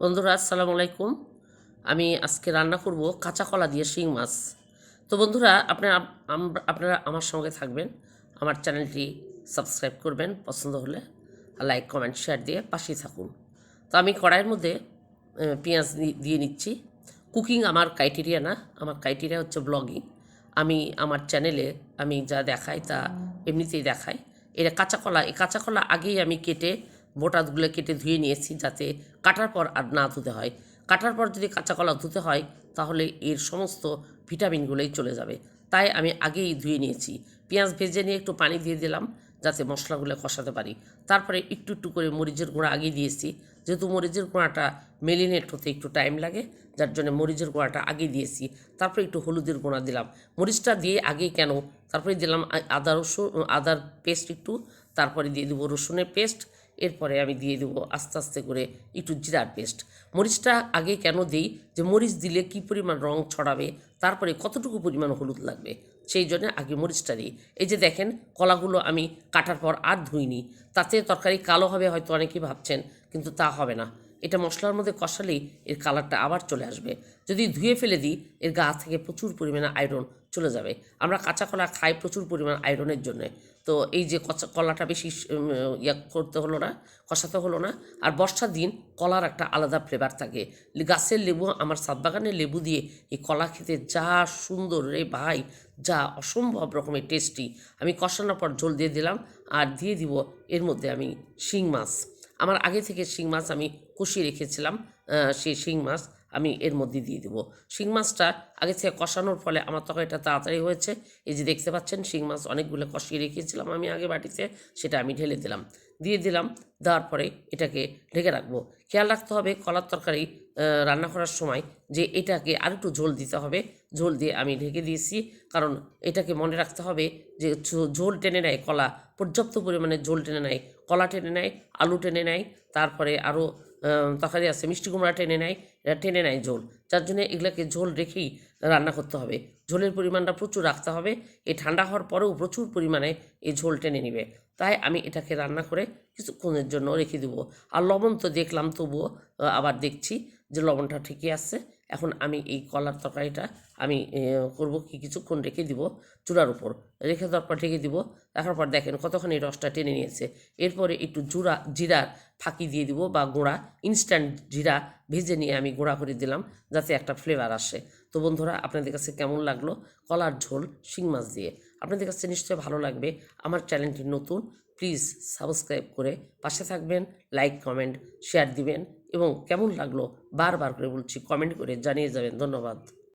বন্ধুরা আসসালামু আলাইকুম। আমি আজকে রান্না করব কাঁচা কলা দিয়ে শিং মাছ। তো বন্ধুরা আপনারা আপনারা আমার সঙ্গে থাকবেন। আমার চ্যানেলটি সাবস্ক্রাইব করবেন পছন্দ হলে লাইক কমেন্ট শেয়ার দিয়ে পাশেই থাকুন। তো আমি কড়াইয়ের মধ্যে পেঁয়াজ দিয়ে নিচ্ছি। কুকিং আমার ক্রাইটেরিয়া না আমার ক্রাইটেরিয়া হচ্ছে ব্লগিং। আমি আমার চ্যানেলে আমি যা দেখাই তা এমনিতেই দেখাই। এটা কাঁচা কলা এই কাঁচা কলা আগেই আমি কেটে বোটাগুলো কেটে ধুয়ে নিয়েছি যাতে কাটার পর আর না ধুতে হয়। কাটার পর যদি কাঁচা কলা ধুতে হয়, তাহলে এর সমস্ত ভিটামিনগুলোই চলে যাবে। তাই আমি আগেই ধুয়ে নিয়েছি। পেঁয়াজ ভেজে নিয়ে একটু পানি দিয়ে দিলাম, যাতে মশলাগুলো কষাতে পারি। তারপরে একটু একটু করে মরিচের গুঁড়া আগে দিয়েছি। যেহেতু মরিচের গুঁড়াটা মেলিনেট হতে একটু টাইম লাগে, যার জন্য মরিচের গুঁড়াটা আগে দিয়েছি। তারপরে একটু হলুদের গুঁড়া দিলাম। মরিচটা দিয়ে আগে কেন? তারপরে দিলাম আদা রসুন, আদার পেস্ট একটু, তারপরে দিয়ে দেবো রসুনের পেস্ট। এরপরে আমি দিয়ে দেবো আস্তে আস্তে করে একটু জিরার পেস্ট। মরিচটা আগে কেন দিই? যে মরিচ দিলে কি পরিমাণ রং ছড়াবে? তারপরে কতটুকু পরিমাণ হলুদ লাগবে? সেই জন্য আগে মরিচটা দিই। এই যে দেখেন, কলাগুলো আমি কাটার পর আর ধুইনি। তাতে তরকারি কালো হবে হয়তো অনেকেই ভাবছেন, কিন্তু তা হবে না। এটা মশলার মধ্যে কষালেই এর কালারটা আবার চলে আসবে। যদি ধুয়ে ফেলে দিই, এর গা থেকে প্রচুর পরিমাণে আয়রন চলে যাবে। আমরা কাঁচা কলা খাই প্রচুর পরিমাণ আয়রনের জন্য। তো এই যে কচা কলাটা বেশি ইয়া করতে হলো না, কষাতে হলো না। আর বর্ষার দিন কলার একটা আলাদা ফ্লেভার থাকে। গাছের লেবু, আমার সাত বাগানের লেবু দিয়ে এই কলা খেতে যা সুন্দর রে ভাই, যা অসম্ভব রকমের টেস্টি আমি কষানোর পর ঝোল দিয়ে দিলাম, আর দিয়ে দিব এর মধ্যে আমি শিং মাছ। আমার আগে থেকে শিং মাছ আমি কষিয়ে রেখেছিলাম সেই শিং মাছ আমি এর মধ্যে দিয়ে দেবো। শিং মাছটা আগে থেকে কষানোর ফলে আমার তখন এটা তাড়াতাড়ি হয়েছে। এই যে দেখতে পাচ্ছেন, শিং মাছ অনেকগুলো কষিয়ে রেখেছিলাম আমি আগে বাটিতে সেটা আমি ঢেলে দিলাম। দিয়ে দিলাম, দেওয়ার পরে এটাকে ঢেকে রাখব। খেয়াল রাখতে হবে, কলার তরকারি রান্না করার সময় যে এটাকে আর একটু ঝোল দিতে হবে। ঝোল দিয়ে আমি ঢেকে দিয়েছি। কারণ এটাকে মনে রাখতে হবে যে ঝোল টেনে নেয় কলা। পর্যাপ্ত পরিমাণে ঝোল টেনে নেয়, কলা টেনে নেয়, আলু টেনে নেয়। তারপরে আরও তরকারি আছে মিষ্টি কুমড়া টেনে নেয় টেনে নেয় ঝোল। যার জন্য এগুলাকে ঝোল রেখেই রান্না করতে হবে। ঝোলের পরিমাণটা প্রচুর রাখতে হবে। এই ঠান্ডা হওয়ার পরেও প্রচুর পরিমাণে এই ঝোল টেনে নেবে। তাই আমি এটাকে রান্না করে কিছুক্ষণের জন্য রেখে দেবো। আর লবণ তো দেখলাম, তবুও আবার দেখছি যে লবণটা ঠিকই আছে এখন আমি এই কলার তরকারিটা আমি করব কি কিছুক্ষণ রেখে দিব চূড়ার উপর। রেখে দেওয়ার পর ঢেকে দিব রাখার পর দেখেন কতক্ষণ এই রসটা টেনে নিয়েছে। এরপরে একটু জুরা জিরার ফাঁকি দিয়ে দিব বা গুঁড়া ইনস্ট্যান্ট জিরা ভেজে নিয়ে আমি গুঁড়া করে দিলাম যাতে একটা ফ্লেভার আসে। তো বন্ধুরা, আপনাদের কাছে কেমন লাগল কলার ঝোল শিং মাছ দিয়ে? আপনাদের কাছে নিশ্চয়ই ভালো লাগবে। আমার চ্যানেলটি নতুন প্লিজ সাবস্ক্রাইব করে পাশে থাকবেন লাইক কমেন্ট শেয়ার দিবেন। এবং কেমন লাগল বারবার করে বলছি কমেন্ট করে জানিয়ে যাবেন। ধন্যবাদ।